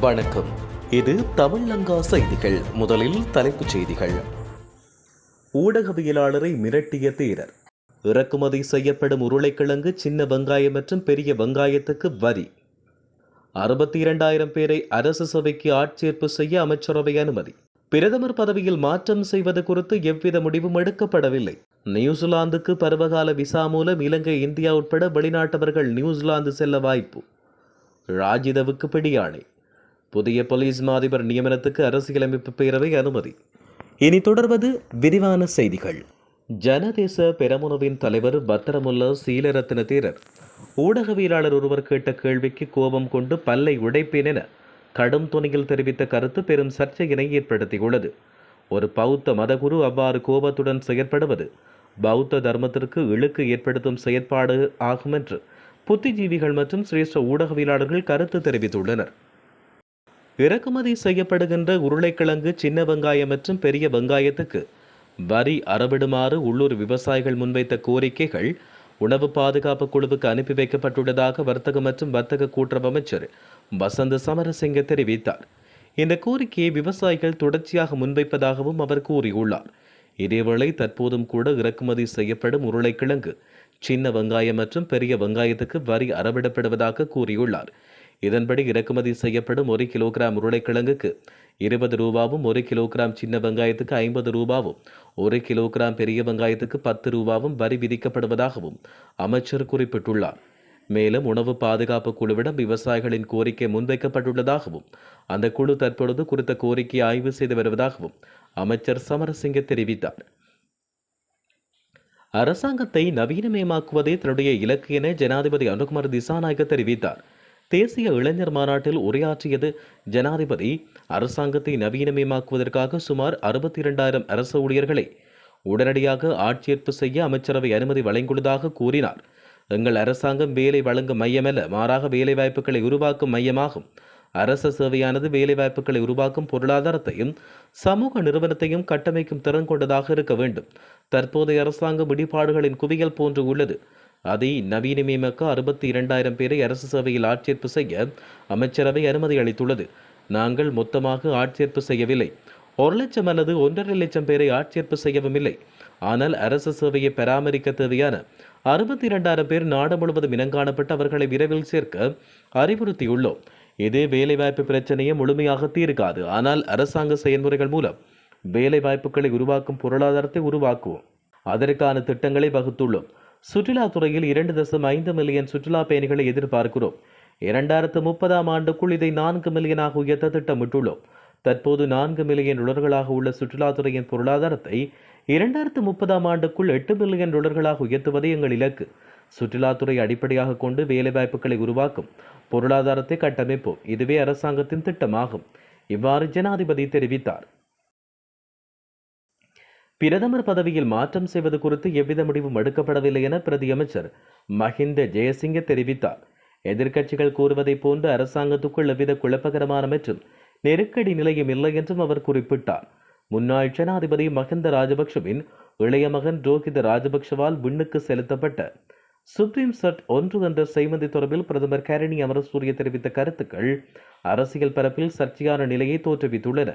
வணக்கம். இது தமிழங்கா செய்திகள். முதலில் தலைப்புச் செய்திகள். ஊடகவியலாளரை மிரட்டிய தேரர். இறக்குமதி செய்யப்படும் உருளைக்கிழங்கு சின்ன வெங்காயம் மற்றும் பெரிய வெங்காயத்துக்கு வரி. அறுபத்தி இரண்டாயிரம் பேரை அரசு சபைக்கு ஆட்சேர்ப்பு செய்ய அமைச்சரவை அனுமதி. பிரதமர் பதவியில் மாற்றம் செய்வது குறித்து எவ்வித முடிவும் எடுக்கப்படவில்லை. நியூசிலாந்துக்கு பருவகால விசா மூலம் இலங்கை இந்தியா உட்பட வெளிநாட்டவர்கள் நியூசிலாந்து செல்ல வாய்ப்பு. ராஜிதவுக்கு பிடியாணை. புதிய போலீஸ் மாதிபர் நியமனத்துக்கு அரசியலமைப்பு பேரவை அனுமதி. இனி தொடர்வது விரிவான செய்திகள். ஜனதேச பெரமுனவின் தலைவர் பத்திரமுல்ல சீலரத்ன தேரர். ஊடகவியலாளர் ஒருவர் கேட்ட கேள்விக்கு கோபம் கொண்டு பல்லை உடைப்பேன் என கடும் துணியில் தெரிவித்த கருத்து பெரும் சர்ச்சையினை ஏற்படுத்தியுள்ளது. ஒரு பௌத்த மதகுரு அவ்வாறு கோபத்துடன் செயற்படுவது பௌத்த தர்மத்திற்கு இழுக்கு ஏற்படுத்தும் செயற்பாடு ஆகும் என்று புத்திஜீவிகள் மற்றும் சிரேஷ்ட ஊடகவியலாளர்கள் கருத்து தெரிவித்துள்ளனர். இறக்குமதி செய்யப்படுகின்ற உருளைக்கிழங்கு சின்ன வெங்காயம் மற்றும் பெரிய வெங்காயத்துக்கு வரி அறவிடுமாறு உள்ளூர் விவசாயிகள் முன்வைத்த கோரிக்கைகள் உணவு பாதுகாப்பு குழுவுக்கு அனுப்பி வைக்கப்பட்டுள்ளதாக வர்த்தக மற்றும் வர்த்தக கூட்டுறவு அமைச்சர் வசந்த சமரசிங்க தெரிவித்தார். இந்த கோரிக்கையை விவசாயிகள் தொடர்ச்சியாக முன்வைப்பதாகவும் அவர் கூறியுள்ளார். இதேவேளை தற்போதும் கூட இறக்குமதி செய்யப்படும் உருளைக்கிழங்கு சின்ன வெங்காயம் மற்றும் பெரிய வெங்காயத்துக்கு வரி அறவிடப்படுவதாக கூறியுள்ளார். இதன்படி இறக்குமதி செய்யப்படும் ஒரு கிலோகிராம் உருளைக்கிழங்குக்கு இருபது ரூபாவும் ஒரு கிலோகிராம் சின்ன வெங்காயத்துக்கு ஐம்பது ரூபாவும் ஒரு கிலோகிராம் பெரிய வெங்காயத்துக்கு பத்து ரூபாவும் வரி விதிக்கப்படுவதாகவும் அமைச்சர் குறிப்பிட்டுள்ளார். மேலும் உணவு பாதுகாப்பு குழுவிடம் விவசாயிகளின் கோரிக்கை முன்வைக்கப்பட்டுள்ளதாகவும் அந்த குழு தற்பொழுது குறித்த கோரிக்கையை ஆய்வு செய்து வருவதாகவும் அமைச்சர் சமரசிங்க தெரிவித்தார். அரசாங்கத்தை நவீனமயமாக்குவதே தன்னுடைய இலக்கு என ஜனாதிபதி அனுகுமார் திசாநாயக்க தெரிவித்தார். தேசிய இளைஞர் மாநாட்டில் உரையாற்றியது ஜனாதிபதி. அரசாங்கத்தை நவீனமயமாக்குவதற்காக சுமார் அறுபத்தி இரண்டாயிரம் அரசு ஊழியர்களை உடனடியாக ஆட்சேர்ப்பு செய்ய அமைச்சரவை அனுமதி வழங்கியுள்ளதாக கூறினார். எங்கள் அரசாங்கம் வேலை வழங்கும் மையமல்ல மாறாக வேலைவாய்ப்புகளை உருவாக்கும் மையமாகும். அரச சேவையானது வேலைவாய்ப்புகளை உருவாக்கும் பொருளாதாரத்தையும் சமூக நிறுவனத்தையும் கட்டமைக்கும் திறன் கொண்டதாக இருக்க வேண்டும். தற்போதைய அரசாங்கம் இடிபாடுகளின் குவியல் போன்று உள்ளது. அதை நவீனமயமாக்க அறுபத்தி இரண்டாயிரம் பேரை அரசு சேவையில் ஆட்சேர்ப்பு செய்ய அமைச்சரவை அனுமதி அளித்துள்ளது. நாங்கள் மொத்தமாக ஆட்சேர்ப்பு செய்யவில்லை. ஒரு லட்சம் அல்லது ஒன்றரை லட்சம் பேரை ஆட்சேர்ப்பு செய்யவும் இல்லை. ஆனால் அரசு சேவையை பராமரிக்க தேவையான அறுபத்தி இரண்டாயிரம் பேர் நாடு முழுவதும் இனங்காணப்பட்டு அவர்களை விரைவில் சேர்க்க அறிவுறுத்தியுள்ளோம். இது வேலைவாய்ப்பு பிரச்சனையை முழுமையாக தீர்க்காது. ஆனால் அரசாங்க செயல்முறைகள் மூலம் வேலைவாய்ப்புகளை உருவாக்கும் பொருளாதாரத்தை உருவாக்குவோம். அதற்கான திட்டங்களை வகுத்துள்ளோம். சுற்றுலாத்துறையில் இரண்டு தசம் ஐந்து மில்லியன் சுற்றுலா பயணிகளை எதிர்பார்க்கிறோம். இரண்டாயிரத்து முப்பதாம் ஆண்டுக்குள் இதை நான்கு மில்லியனாக உயர்த்த திட்டமிட்டுள்ளோம். தற்போது நான்கு மில்லியன் டாலர்களாக உள்ள சுற்றுலாத்துறையின் பொருளாதாரத்தை இரண்டாயிரத்து முப்பதாம் ஆண்டுக்குள் எட்டு மில்லியன் டாலர்களாக உயர்த்துவதே எங்கள் இலக்கு. சுற்றுலாத்துறை அடிப்படையாக கொண்டு வேலைவாய்ப்புகளை உருவாக்கும் பொருளாதாரத்தை கட்டமைப்போம். இதுவே அரசாங்கத்தின் திட்டமாகும். இவ்வாறு ஜனாதிபதி தெரிவித்தார். பிரதமர் பதவியில் மாற்றம் செய்வது குறித்து எவ்வித முடிவும் எடுக்கப்படவில்லை என பிரதி அமைச்சர் மஹிந்த ஜெயசிங்க தெரிவித்தார். எதிர்க்கட்சிகள் கூறுவதைப் போன்று அரசாங்கத்துக்குள் எவ்வித குழப்பகரமான மற்றும் நெருக்கடி நிலையும் இல்லை என்றும் அவர் குறிப்பிட்டார். முன்னாள் ஜனாதிபதி மஹிந்த ராஜபக்ஷவின் இளைய மகன் ரோஹித ராஜபக்ஷவால் விண்ணுக்கு செலுத்தப்பட்ட சுப்ரீம் சட் ஒன்று என்ற செய்மதி தொடர்பில் பிரதமர் கரணி அமரசூரிய தெரிவித்த கருத்துக்கள் அரசியல் பரப்பில் சர்ச்சையான நிலையை தோற்றுவித்துள்ளன.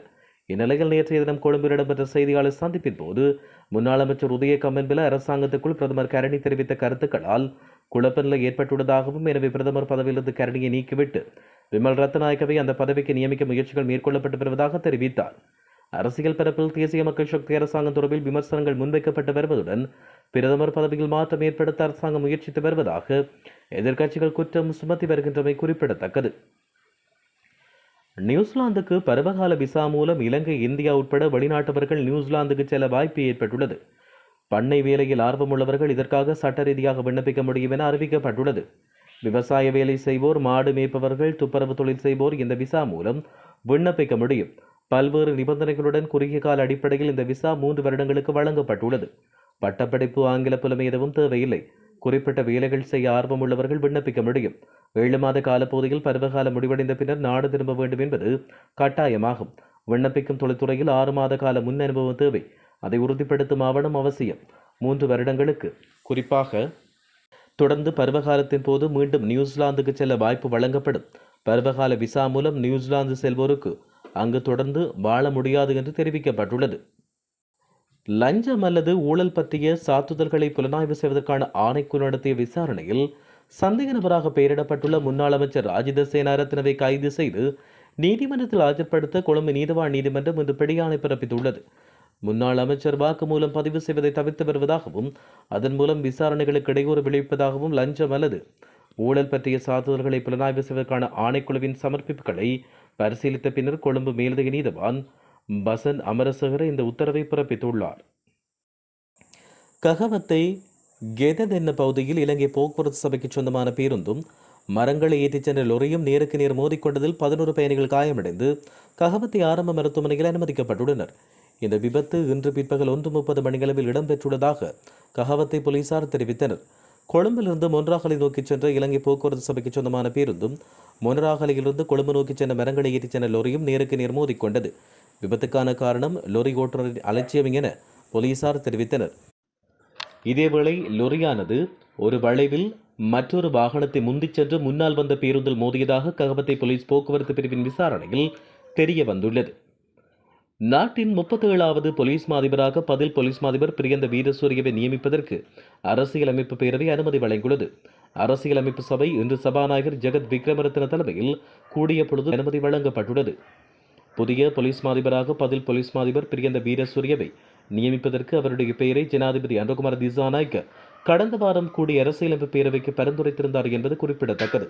இந்நிலையில் நேற்றைய தினம் கொழும்பில் இடம்பெற்ற செய்தியாளர் சந்திப்பின் போது முன்னாள் அமைச்சர் உதய கம்மன்பில அரசாங்கத்துக்குள் பிரதமர் கரணி தெரிவித்த கருத்துக்களால் குழப்ப நிலை ஏற்பட்டுள்ளதாகவும் எனவே பிரதமர் பதவியிலிருந்து கரணியை நீக்கிவிட்டு விமல் ரத்நாயக்கவை அந்த பதவிக்கு நியமிக்க முயற்சிகள் மேற்கொள்ளப்பட்டு வருவதாக தெரிவித்தார். அரசியல் பரப்பில் தேசிய மக்கள் சக்தி அரசாங்கம் தொடர்பில் விமர்சனங்கள் முன்வைக்கப்பட்டு வருவதுடன் பிரதமர் பதவியில் மாற்றம் ஏற்படுத்த அரசாங்கம் முயற்சித்து வருவதாக எதிர்க்கட்சிகள் குற்றம் சுமத்தி வருகின்றமை குறிப்பிடத்தக்கது. நியூசிலாந்துக்கு பருவகால விசா மூலம் இலங்கை இந்தியா உட்பட வெளிநாட்டவர்கள் நியூசிலாந்துக்கு செல்ல வாய்ப்பு ஏற்பட்டுள்ளது. பண்ணை வேலையில் ஆர்வமுள்ளவர்கள் இதற்காக சட்ட ரீதியாக விண்ணப்பிக்க முடியும் என அறிவிக்கப்பட்டுள்ளது. விவசாய வேலை செய்வோர் மாடு மேய்ப்பவர்கள் துப்புரவு தொழில் செய்வோர் இந்த விசா மூலம் விண்ணப்பிக்க முடியும். பல்வேறு நிபந்தனைகளுடன் குறுகிய கால அடிப்படையில் இந்த விசா மூன்று வருடங்களுக்கு வழங்கப்பட்டுள்ளது. பட்டப்படிப்பு ஆங்கில புலமை எதுவும் தேவையில்லை. குறிப்பிட்ட வேலைகள் செய்ய ஆர்வமுள்ளவர்கள் விண்ணப்பிக்க முடியும். ஏழு மாத காலப்பகுதியில் பருவகாலம் முடிவடைந்த பின்னர் நாடு திரும்ப வேண்டும் என்பது கட்டாயமாகும். விண்ணப்பிக்கும் தொழில்துறையில் ஆறு மாத கால முன் அனுபவம் தேவை. அதை உறுதிப்படுத்தும் ஆவணம் அவசியம். மூன்று வருடங்களுக்கு. குறிப்பாக தொடர்ந்து பருவகாலத்தின் போது மீண்டும் நியூசிலாந்துக்கு செல்ல வாய்ப்பு வழங்கப்படும். பருவகால விசா மூலம் நியூசிலாந்து செல்வோருக்கு அங்கு தொடர்ந்து வாழ முடியாது என்று தெரிவிக்கப்பட்டுள்ளது. லஞ்சம் அல்லது ஊழல் பற்றிய சாத்துதல்களை புலனாய்வு செய்வதற்கான ஆணைக்குழு நடத்திய விசாரணையில் சந்தேக நபராக பெயரிடப்பட்டுள்ள முன்னாள் அமைச்சர் ராஜித சேனாரத்னவை கைது செய்து நீதிமன்றத்தில் ஆஜர்படுத்த கொழும்பு நீதவான் நீதிமன்றம் இன்று பிடியாணை பிறப்பித்துள்ளது. முன்னாள் அமைச்சர் வாக்குமூலம் பதிவு செய்வதை தவிர்த்து வருவதாகவும் அதன் மூலம் விசாரணைகளுக்கு இடையூறு விளைவிப்பதாகவும் லஞ்சம் அல்லது ஊழல் பற்றிய சாத்துதல்களை புலனாய்வு செய்வதற்கான ஆணைக்குழுவின் சமர்ப்பிப்புகளை பரிசீலித்த பின்னர் கொழும்பு மேலதிக நீதிவான் பசன் அமரசகர இந்த உத்தரவை பிறப்பித்துள்ளார். ககவத்தை கெததென்ன பகுதியில் இலங்கை போக்குவரத்து சபைக்கு சொந்தமான பேருந்தும் மரங்களை ஏற்றிச் சென்ற லொரியும் நேருக்கு நேர் மோதிக்கொண்டதில் பதினோரு பயணிகள் காயமடைந்து ககவத்தை ஆரம்ப மருத்துவமனையில் அனுமதிக்கப்பட்டுள்ளனர். இந்த விபத்து இன்று பிற்பகல் ஒன்று முப்பது மணியளவில் இடம்பெற்றுள்ளதாக ககவத்தை போலீசார் தெரிவித்தனர். கொழும்பிலிருந்து மொன்றாகலை நோக்கிச் சென்ற இலங்கை போக்குவரத்து சபைக்கு சொந்தமான பேருந்தும் மொன்றாகலையிலிருந்து கொழும்பு நோக்கிச் சென்ற மரங்களை ஏற்றிச் சென்ற லொரியும் நேருக்கு நேர் மோதிக்கொண்டது விபத்துக்கான காரணம் லொரி ஓட்டுநரின் அலட்சியம் என போலீசார் தெரிவித்தனர். இதேவேளை லொரியானது ஒரு வளைவில் மற்றொரு வாகனத்தை முந்திச் சென்று முன்னால் வந்த பேருந்தில் மோதியதாக ககபத்தை போலீஸ் போக்குவரத்து பிரிவின் விசாரணையில் தெரிய வந்துள்ளது. நாட்டின் முப்பத்தி ஏழாவது போலீஸ் மாதிபராக பதில் போலீஸ் மாதிபர் பிரியந்த வீரசூரியவை நியமிப்பதற்கு அரசியலமைப்பு பேரவை அனுமதி வழங்கியுள்ளது. அரசியலமைப்பு சபை இன்று சபாநாயகர் ஜெகத் விக்ரமரத்ன தலைமையில் கூடிய பொழுது அனுமதி வழங்கப்பட்டுள்ளது. புதிய போலீஸ் மாதிபராக பதில் போலீஸ் மாதிபர் பிரியந்த வீரசூரியவை நியமிப்பதற்கு அவருடைய பெயரை ஜனாதிபதி அனுகுமார் திசாநாயக்க கடந்த வாரம் கூடிய அரசியலமைப்பு பேரவைக்கு பரிந்துரைத்திருந்தார் என்பது குறிப்பிடத்தக்கது.